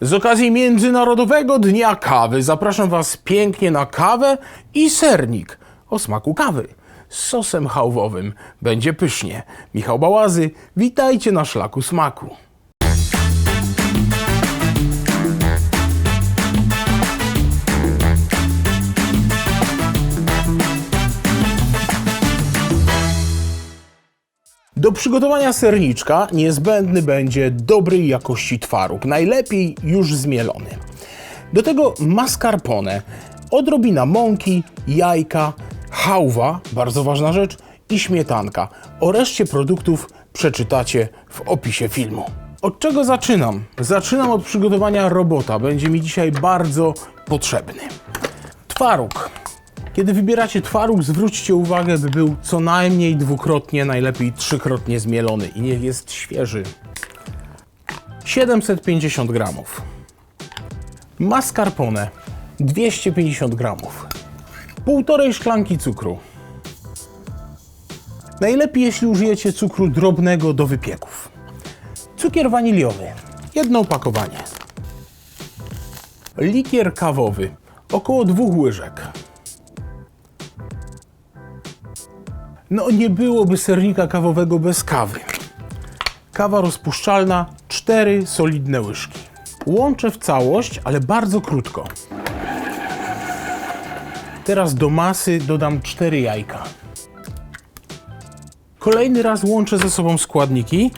Z okazji Międzynarodowego Dnia Kawy zapraszam Was pięknie na kawę i sernik o smaku kawy z sosem chałwowym. Będzie pysznie. Michał Bałazy, witajcie na szlaku smaku. Do przygotowania serniczka niezbędny będzie dobrej jakości twaróg, najlepiej już zmielony. Do tego mascarpone, odrobina mąki, jajka, hałwa, bardzo ważna rzecz, i śmietanka. O reszcie produktów przeczytacie w opisie filmu. Od czego zaczynam? Zaczynam od przygotowania robota. Będzie mi dzisiaj bardzo potrzebny. Twaróg. Kiedy wybieracie twaróg, zwróćcie uwagę, by był co najmniej dwukrotnie, najlepiej trzykrotnie zmielony i niech jest świeży. 750 gramów. Mascarpone 250 gramów. Półtorej szklanki cukru. Najlepiej jeśli użyjecie cukru drobnego do wypieków. Cukier waniliowy. Jedno opakowanie. Likier kawowy. Około dwóch łyżek. No nie byłoby sernika kawowego bez kawy. Kawa rozpuszczalna, 4 solidne łyżki. Łączę w całość, ale bardzo krótko. Teraz do masy dodam 4 jajka. Kolejny raz łączę ze sobą składniki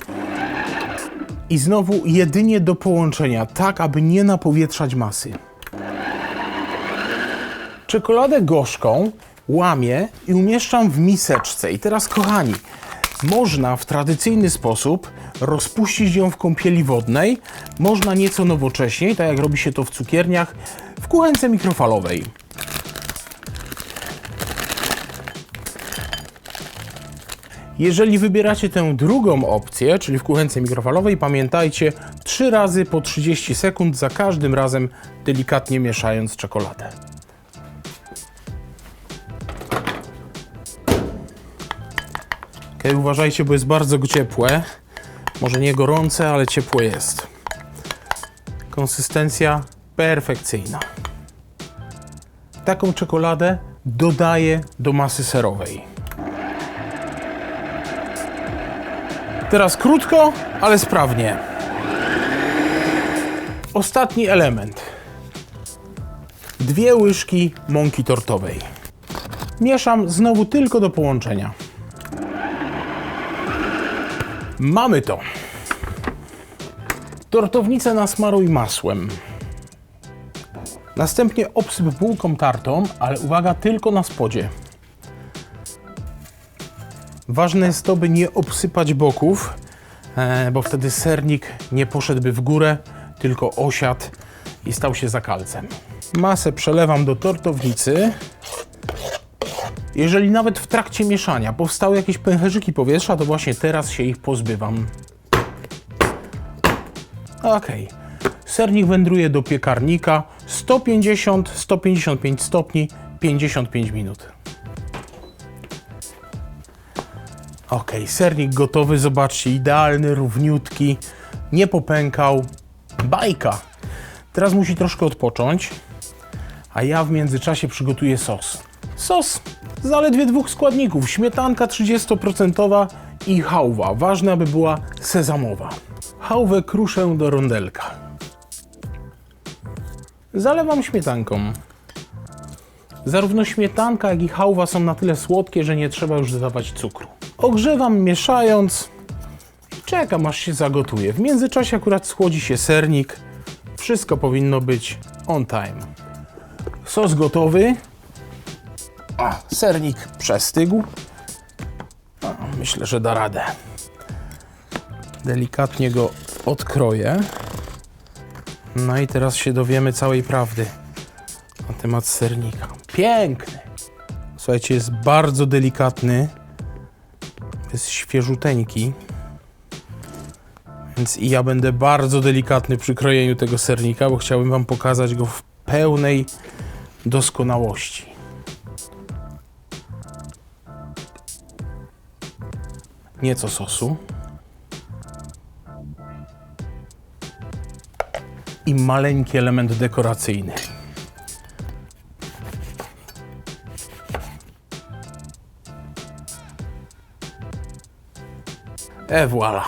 i znowu jedynie do połączenia, tak aby nie napowietrzać masy. Czekoladę gorzką łamię i umieszczam w miseczce. I teraz, kochani, można w tradycyjny sposób rozpuścić ją w kąpieli wodnej, można nieco nowocześniej, tak jak robi się to w cukierniach, w kuchence mikrofalowej. Jeżeli wybieracie tę drugą opcję, czyli w kuchence mikrofalowej, pamiętajcie, 3 razy po 30 sekund, za każdym razem delikatnie mieszając czekoladę. Okej, uważajcie, bo jest bardzo ciepłe. Może nie gorące, ale ciepłe jest. Konsystencja perfekcyjna. Taką czekoladę dodaję do masy serowej. Teraz krótko, ale sprawnie. Ostatni element. Dwie łyżki mąki tortowej. Mieszam znowu tylko do połączenia. Mamy to. Tortownicę nasmaruj masłem. Następnie obsyp bułką tartą, ale uwaga, tylko na spodzie. Ważne jest to, by nie obsypać boków, e, bo wtedy sernik nie poszedłby w górę, tylko osiadł i stał się zakalcem. Masę przelewam do tortownicy. Jeżeli nawet w trakcie mieszania powstały jakieś pęcherzyki powietrza, to właśnie teraz się ich pozbywam. Ok. Sernik wędruje do piekarnika 150-155 stopni 55 minut. Ok, sernik gotowy, zobaczcie, idealny, równiutki, nie popękał. Bajka. Teraz musi troszkę odpocząć, a ja w międzyczasie przygotuję sos. Sos zaledwie dwóch składników: śmietanka 30% i hałwa. Ważne, aby była sezamowa. Hałwę kruszę do rondelka. Zalewam śmietanką. Zarówno śmietanka, jak i hałwa są na tyle słodkie, że nie trzeba już dodawać cukru. Ogrzewam mieszając. Czekam aż się zagotuje. W międzyczasie akurat schłodzi się sernik. Wszystko powinno być on time. Sos gotowy. A, sernik przestygł. Myślę, że da radę. Delikatnie go odkroję. No i teraz się dowiemy całej prawdy na temat sernika. Piękny. Słuchajcie, jest bardzo delikatny. Jest świeżuteńki. Więc i ja będę bardzo delikatny przy krojeniu tego sernika, bo chciałbym Wam pokazać go w pełnej doskonałości. Nieco sosu. i maleńki element dekoracyjny. E voilà.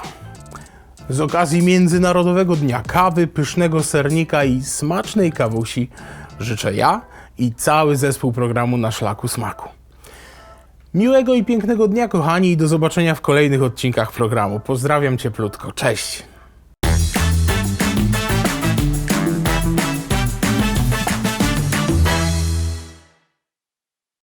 Z okazji Międzynarodowego Dnia Kawy, pysznego sernika i smacznej kawusi życzę ja i cały zespół programu na szlaku smaku. Miłego i pięknego dnia, kochani, i do zobaczenia w kolejnych odcinkach programu. Pozdrawiam cieplutko. Cześć!